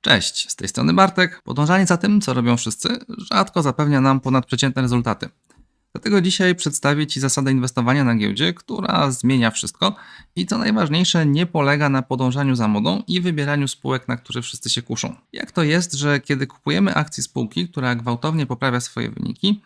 Cześć, z tej strony Bartek. Podążanie za tym, co robią wszyscy, rzadko zapewnia nam ponadprzeciętne rezultaty. Dlatego dzisiaj przedstawię Ci zasadę inwestowania na giełdzie, która zmienia wszystko i co najważniejsze, nie polega na podążaniu za modą i wybieraniu spółek, na które wszyscy się kuszą. Jak to jest, że kiedy kupujemy akcje spółki, która gwałtownie poprawia swoje wyniki,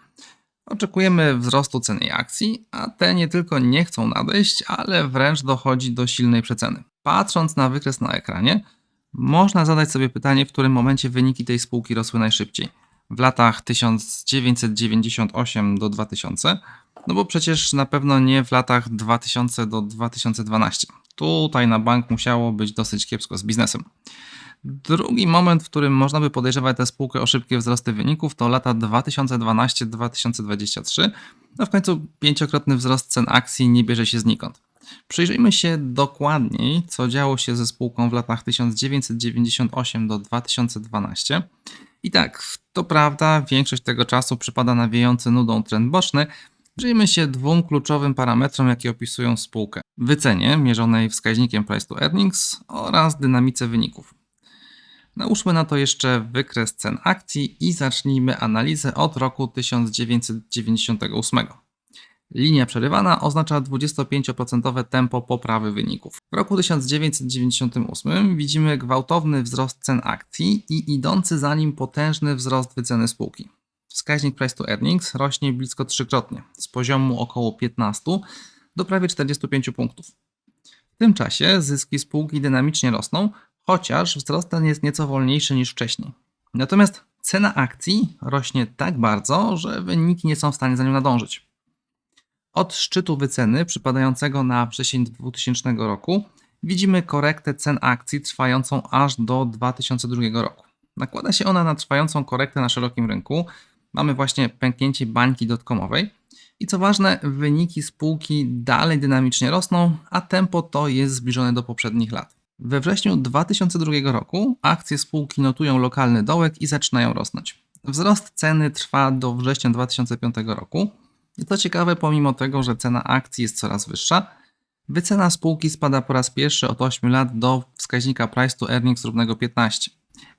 oczekujemy wzrostu cen jej akcji, a te nie tylko nie chcą nadejść, ale wręcz dochodzi do silnej przeceny. Patrząc na wykres na ekranie, można zadać sobie pytanie, w którym momencie wyniki tej spółki rosły najszybciej. W latach 1998 do 2000, no bo przecież na pewno nie w latach 2000 do 2012. Tutaj na bank musiało być dosyć kiepsko z biznesem. Drugi moment, w którym można by podejrzewać tę spółkę o szybkie wzrosty wyników, to lata 2012-2023. No w końcu pięciokrotny wzrost cen akcji nie bierze się znikąd. Przyjrzyjmy się dokładniej, co działo się ze spółką w latach 1998 do 2012. I tak, to prawda, większość tego czasu przypada na wiejący nudą trend boczny. Przyjrzyjmy się dwóm kluczowym parametrom, jakie opisują spółkę: wycenie mierzonej wskaźnikiem price to earnings oraz dynamice wyników. Nałóżmy na to jeszcze wykres cen akcji i zacznijmy analizę od roku 1998. Linia przerywana oznacza 25% tempo poprawy wyników. W roku 1998 widzimy gwałtowny wzrost cen akcji i idący za nim potężny wzrost wyceny spółki. Wskaźnik price to earnings rośnie blisko trzykrotnie, z poziomu około 15 do prawie 45 punktów. W tym czasie zyski spółki dynamicznie rosną, chociaż wzrost ten jest nieco wolniejszy niż wcześniej. Natomiast cena akcji rośnie tak bardzo, że wyniki nie są w stanie za nią nadążyć. Od szczytu wyceny przypadającego na wrzesień 2000 roku widzimy korektę cen akcji trwającą aż do 2002 roku. Nakłada się ona na trwającą korektę na szerokim rynku. Mamy właśnie pęknięcie bańki dotcomowej. I co ważne, wyniki spółki dalej dynamicznie rosną, a tempo to jest zbliżone do poprzednich lat. We wrześniu 2002 roku akcje spółki notują lokalny dołek i zaczynają rosnąć. Wzrost ceny trwa do września 2005 roku. I co ciekawe, pomimo tego, że cena akcji jest coraz wyższa, wycena spółki spada po raz pierwszy od 8 lat do wskaźnika price to earnings równego 15.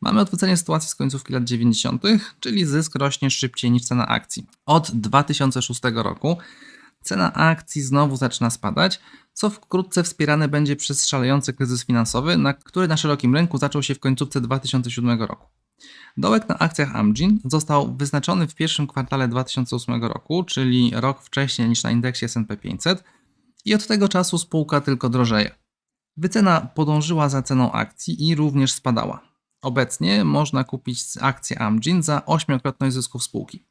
Mamy odwrócenie sytuacji z końcówki lat 90., czyli zysk rośnie szybciej niż cena akcji. Od 2006 roku cena akcji znowu zaczyna spadać, co wkrótce wspierane będzie przez szalejący kryzys finansowy, na który na szerokim rynku zaczął się w końcówce 2007 roku. Dołek na akcjach Amgin został wyznaczony w pierwszym kwartale 2008 roku, czyli rok wcześniej niż na indeksie S&P 500 i od tego czasu spółka tylko drożeje. Wycena podążyła za ceną akcji i również spadała. Obecnie można kupić akcję Amgin za 8-krotność zysków spółki,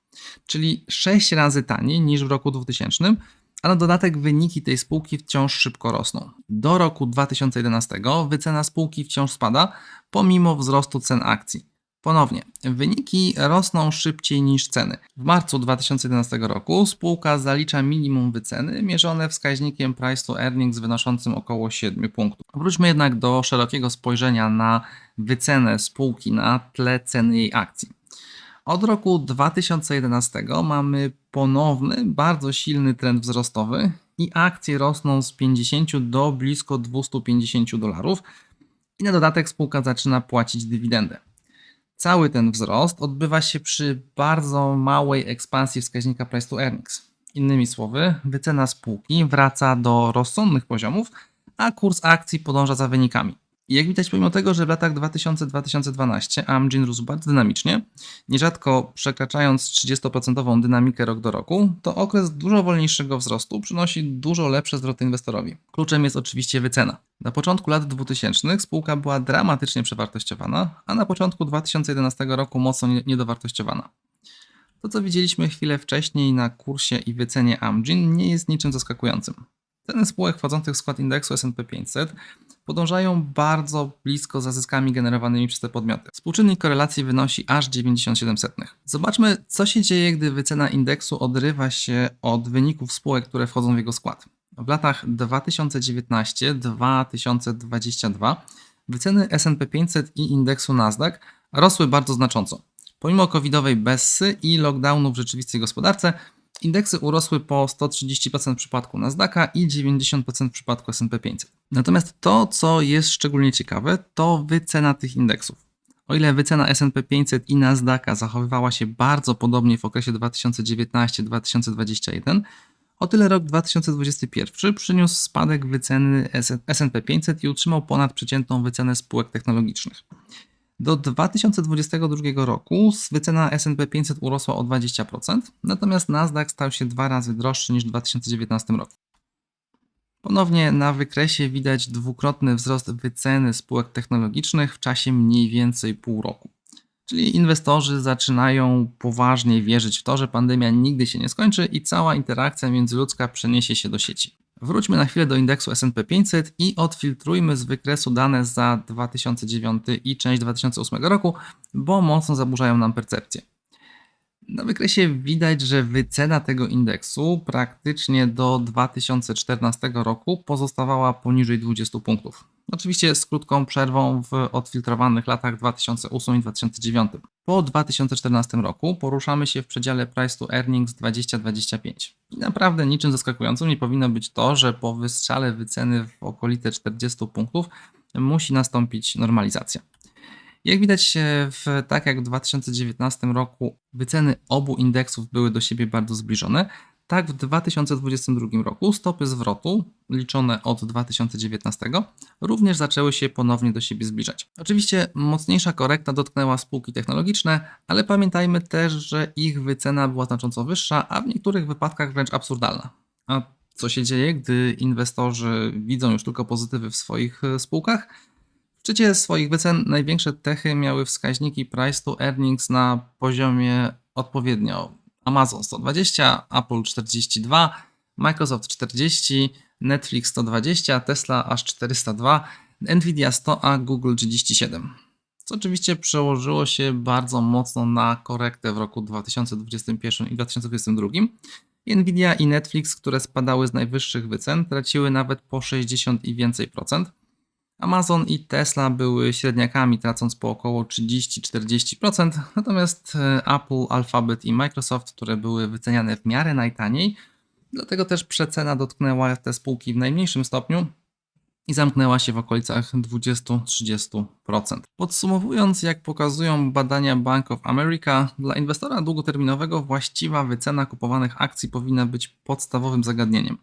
czyli 6 razy taniej niż w roku 2000, a na dodatek wyniki tej spółki wciąż szybko rosną. Do roku 2011 wycena spółki wciąż spada, pomimo wzrostu cen akcji. Ponownie, wyniki rosną szybciej niż ceny. W marcu 2011 roku spółka zalicza minimum wyceny mierzone wskaźnikiem price to earnings wynoszącym około 7 punktów. Wróćmy jednak do szerokiego spojrzenia na wycenę spółki na tle ceny jej akcji. Od roku 2011 mamy ponowny, bardzo silny trend wzrostowy i akcje rosną z 50 do blisko 250 dolarów i na dodatek spółka zaczyna płacić dywidendę. Cały ten wzrost odbywa się przy bardzo małej ekspansji wskaźnika price to earnings. Innymi słowy, wycena spółki wraca do rozsądnych poziomów, a kurs akcji podąża za wynikami. Jak widać, pomimo tego, że w latach 2000-2012 Amgin rósł bardzo dynamicznie, nierzadko przekraczając 30% dynamikę rok do roku, to okres dużo wolniejszego wzrostu przynosi dużo lepsze zwroty inwestorowi. Kluczem jest oczywiście wycena. Na początku lat 2000 spółka była dramatycznie przewartościowana, a na początku 2011 roku mocno niedowartościowana. To, co widzieliśmy chwilę wcześniej na kursie i wycenie Amgin, nie jest niczym zaskakującym. Ceny spółek wchodzących w skład indeksu S&P 500 podążają bardzo blisko za zyskami generowanymi przez te podmioty. Współczynnik korelacji wynosi aż 97%. Zobaczmy, co się dzieje, gdy wycena indeksu odrywa się od wyników spółek, które wchodzą w jego skład. W latach 2019-2022 wyceny S&P 500 i indeksu Nasdaq rosły bardzo znacząco. Pomimo covidowej bessy i lockdownu w rzeczywistej gospodarce, Indeksy urosły po 130% w przypadku Nasdaqa i 90% w przypadku S&P 500. Natomiast to, co jest szczególnie ciekawe, to wycena tych indeksów. O ile wycena S&P 500 i Nasdaqa zachowywała się bardzo podobnie w okresie 2019-2021, o tyle rok 2021 przyniósł spadek wyceny S&P 500 i utrzymał ponad przeciętną wycenę spółek technologicznych. Do 2022 roku wycena S&P 500 urosła o 20%, natomiast Nasdaq stał się dwa razy droższy niż w 2019 roku. Ponownie na wykresie widać dwukrotny wzrost wyceny spółek technologicznych w czasie mniej więcej pół roku. Czyli inwestorzy zaczynają poważnie wierzyć w to, że pandemia nigdy się nie skończy i cała interakcja międzyludzka przeniesie się do sieci. Wróćmy na chwilę do indeksu S&P 500 i odfiltrujmy z wykresu dane za 2009 i część 2008 roku, bo mocno zaburzają nam percepcję. Na wykresie widać, że wycena tego indeksu praktycznie do 2014 roku pozostawała poniżej 20 punktów. Oczywiście z krótką przerwą w odfiltrowanych latach 2008 i 2009. Po 2014 roku poruszamy się w przedziale price to earnings 20-25. I naprawdę niczym zaskakującym nie powinno być to, że po wystrzale wyceny w okolice 40 punktów musi nastąpić normalizacja. Jak widać, w, tak jak w 2019 roku wyceny obu indeksów były do siebie bardzo zbliżone, tak w 2022 roku stopy zwrotu, liczone od 2019, również zaczęły się ponownie do siebie zbliżać. Oczywiście mocniejsza korekta dotknęła spółki technologiczne, ale pamiętajmy też, że ich wycena była znacząco wyższa, a w niektórych wypadkach wręcz absurdalna. A co się dzieje, gdy inwestorzy widzą już tylko pozytywy w swoich e, spółkach? W szczycie swoich wycen największe techy miały wskaźniki price to earnings na poziomie odpowiednio Amazon 120, Apple 42, Microsoft 40, Netflix 120, Tesla aż 402, Nvidia 100, a Google 37. Co oczywiście przełożyło się bardzo mocno na korektę w roku 2021 i 2022. Nvidia i Netflix, które spadały z najwyższych wycen, traciły nawet po 60 i więcej procent. Amazon i Tesla były średniakami, tracąc po około 30-40%, natomiast e, Apple, Alphabet i Microsoft, które były wyceniane w miarę najtaniej, dlatego też przecena dotknęła te spółki w najmniejszym stopniu i zamknęła się w okolicach 20-30%. Podsumowując, jak pokazują badania Bank of America, dla inwestora długoterminowego właściwa wycena kupowanych akcji powinna być podstawowym zagadnieniem.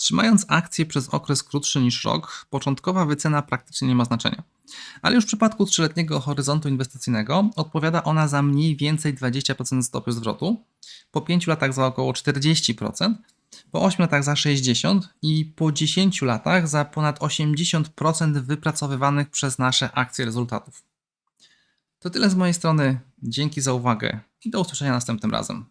Trzymając akcję przez okres krótszy niż rok, początkowa wycena praktycznie nie ma znaczenia. Ale już w przypadku trzyletniego horyzontu inwestycyjnego odpowiada ona za mniej więcej 20% stopy zwrotu, po 5 latach za około 40%, po 8 latach za 60% i po 10 latach za ponad 80% wypracowywanych przez nasze akcje rezultatów. To tyle z mojej strony. Dzięki za uwagę i do usłyszenia następnym razem.